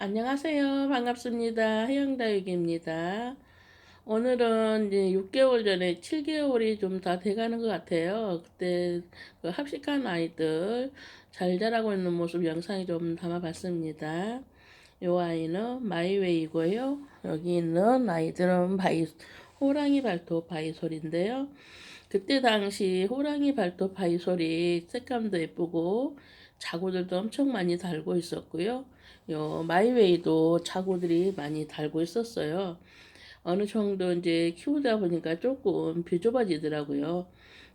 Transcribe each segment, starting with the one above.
안녕하세요. 반갑습니다. 해양다육입니다. 오늘은 이제 6개월 전에 7개월이 좀 다 돼가는 것 같아요. 그때 그 합식한 아이들 잘 자라고 있는 모습 영상이 좀 담아봤습니다. 이 아이는 마이웨이고요. 여기 있는 아이들은 바이, 호랑이 발톱 바이솔인데요. 그때 당시 호랑이 발톱 바이솔이 색감도 예쁘고 자구들도 엄청 많이 달고 있었고요. 요 마이웨이도 자구들이 많이 달고 있었어요. 어느 정도 이제 키우다 보니까 조금 비좁아지더라고요.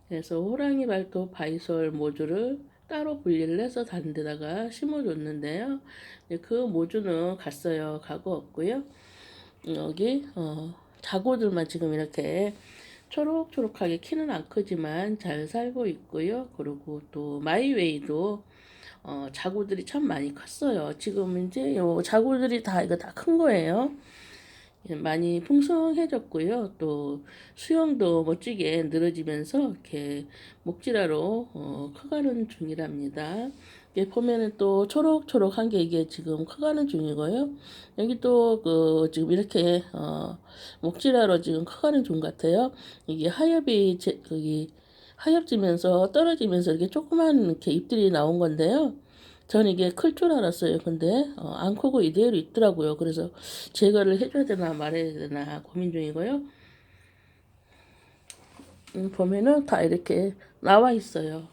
그래서 호랑이 발톱 바이솔 모주를 따로 분리를 해서 다른 데다가 심어줬는데요. 그 모주는 갔어요. 가고 없고요. 여기 어, 자구들만 지금 이렇게 초록초록하게 키는 안 크지만 잘 살고 있고요. 그리고 또 마이웨이도 어, 자구들이 참 많이 컸어요. 지금 이제 요 자구들이 다 이거 다 큰 거예요. 예, 많이 풍성해졌고요. 또 수영도 멋지게 늘어지면서 이렇게 목질하러 어, 커가는 중이랍니다. 여기 보면은 또 초록초록한 게 이게 지금 커가는 중이고요. 여기 또 그 지금 이렇게 어, 목질하러 지금 커가는 중 같아요. 이게 하엽이 제, 거기 하엽지면서 떨어지면서 이렇게 조그만 이렇게 잎들이 나온 건데요. 저는 이게 클 줄 알았어요. 근데 어, 안 크고 이대로 있더라고요. 그래서 제거를 해줘야 되나 말해야 되나 고민 중이고요. 음, 보면은 다 이렇게 나와 있어요.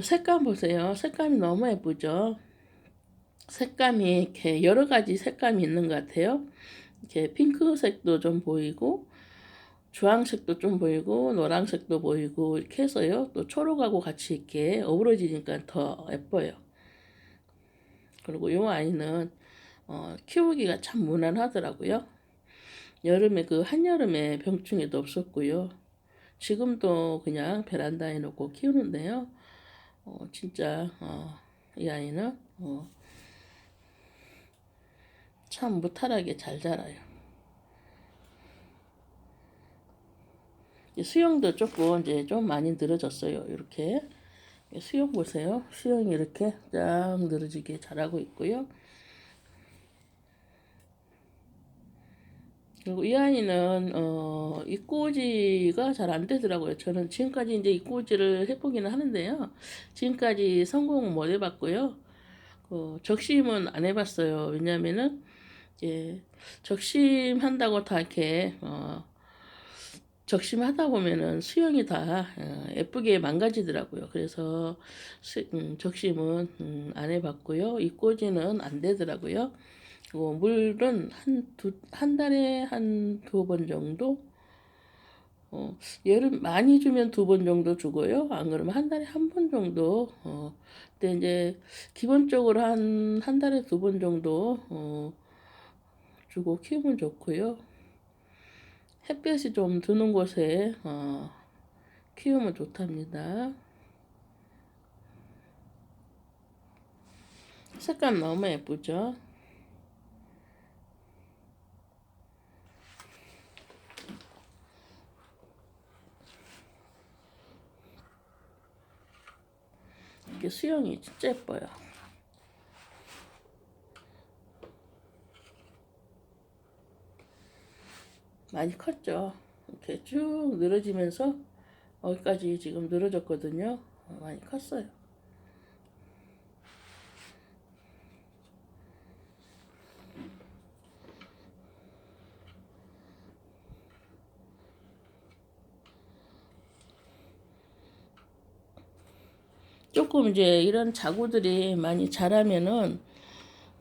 색감 보세요. 색감이 너무 예쁘죠? 색감이 이렇게 여러 가지 색감이 있는 것 같아요. 이렇게 핑크색도 좀 보이고, 주황색도 좀 보이고 노란색도 보이고 이렇게 해서요. 또 초록하고 같이 이렇게 어우러지니까 더 예뻐요. 그리고 이 아이는 어, 키우기가 참 무난하더라고요. 여름에 그 한여름에 병충해도 없었고요. 지금도 그냥 베란다에 놓고 키우는데요. 어, 진짜 어, 이 아이는 어, 참 무탈하게 잘 자라요. 수영도 조금 이제 좀 많이 늘어졌어요. 이렇게 수영 보세요. 수영이 이렇게 쫙 늘어지게 잘하고 있고요. 그리고 이 아이는 어, 입꼬지가 잘 안 되더라고요. 저는 지금까지 이제 입꼬지를 해보기는 하는데요. 지금까지 성공 못 해봤고요. 그 적심은 안 해봤어요. 왜냐면은 이제 적심한다고 다 이렇게 어, 적심하다 보면은 수영이 다 어, 예쁘게 망가지더라고요. 그래서 수, 음, 적심은 음, 안 해봤고요. 입꼬지는 안 되더라고요. 어, 물은 한, 두, 한 달에 한 두 번 정도? 어, 얘를 많이 주면 두 번 정도 주고요. 안 그러면 한 달에 한 번 정도. 어, 근데 이제 기본적으로 한, 한 달에 두 번 정도, 어, 주고 키우면 좋고요. 햇볕이 좀 드는 곳에 어, 키우면 좋답니다. 색감 너무 예쁘죠? 이게 수영이 진짜 예뻐요. 많이 컸죠. 이렇게 쭉 늘어지면서 여기까지 지금 늘어졌거든요. 어, 많이 컸어요. 조금 이제 이런 자구들이 많이 자라면은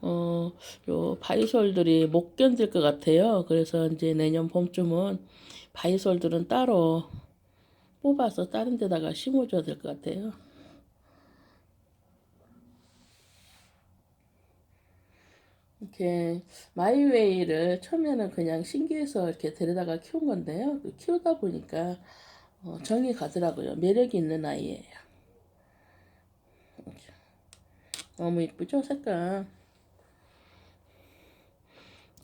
어, 요 바이솔들이 못 견딜 것 같아요. 그래서 이제 내년 봄쯤은 바이솔들은 따로 뽑아서 다른 데다가 심어줘야 될 것 같아요. 이렇게 마이웨이를 처음에는 그냥 신기해서 이렇게 데려다가 키운 건데요. 키우다 보니까 어, 정이 가더라고요. 매력이 있는 아이예요. 너무 이쁘죠 색깔.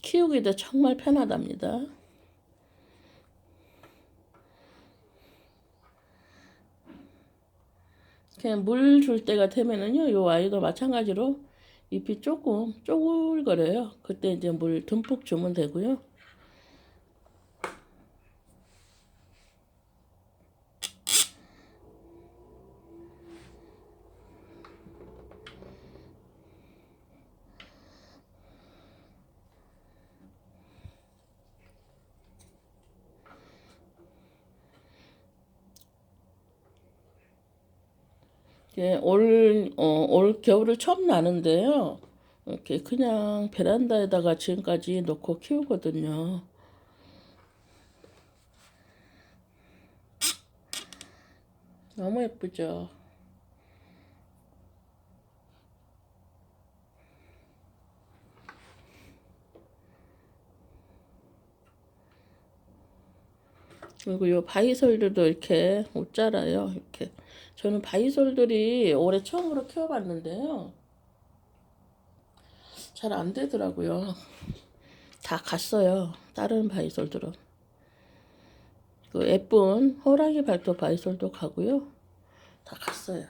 키우기도 정말 편하답니다. 그냥 물 줄 때가 되면은요, 요 아이도 마찬가지로 잎이 조금 쪼글거려요. 그때 이제 물 듬뿍 주면 되고요. 이제 올, 어, 올 겨울을 처음 나는데요. 이렇게 그냥 베란다에다가 지금까지 놓고 키우거든요. 너무 예쁘죠? 그리고 요 바이솔들도 이렇게 못 자라요. 이렇게. 저는 바이솔들이 올해 처음으로 키워봤는데요. 잘 안 되더라고요. 다 갔어요. 다른 바이솔들은. 그 예쁜 호랑이 발톱 바이솔도 가고요. 다 갔어요.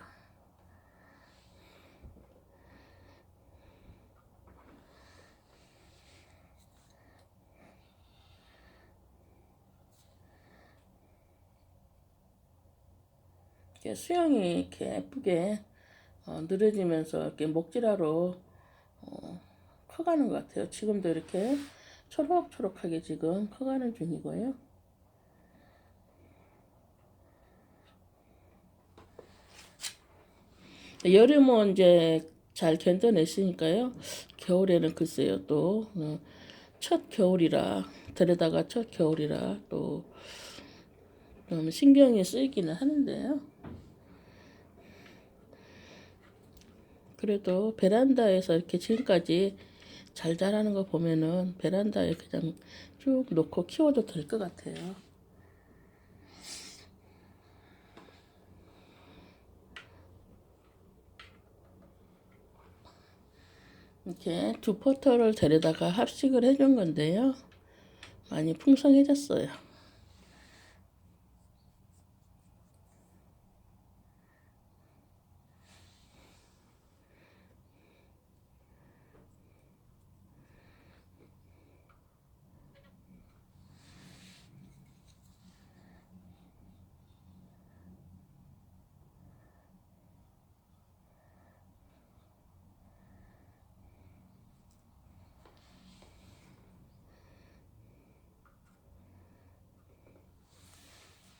이렇게 수영이 이렇게 예쁘게 어, 늘어지면서 이렇게 목질하러 어, 커가는 것 같아요. 지금도 이렇게 초록초록하게 지금 커가는 중이고요. 여름은 이제 잘 견뎌냈으니까요. 겨울에는 글쎄요 또 첫 겨울이라 들에다가 첫 겨울이라 또 좀 신경이 쓰이기는 하는데요. 그래도 베란다에서 이렇게 지금까지 잘 자라는 거 보면은 베란다에 그냥 쭉 놓고 키워도 될 것 같아요. 이렇게 두 포터를 데려다가 합식을 해준 건데요. 많이 풍성해졌어요.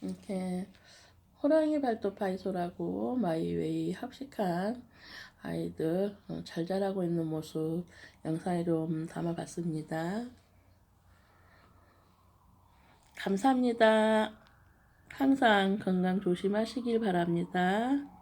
이렇게 호랑이 발톱 파이소라고 마이웨이 합식한 아이들 어, 잘 자라고 있는 모습 영상에 좀 담아봤습니다. 감사합니다. 항상 건강 조심하시길 바랍니다.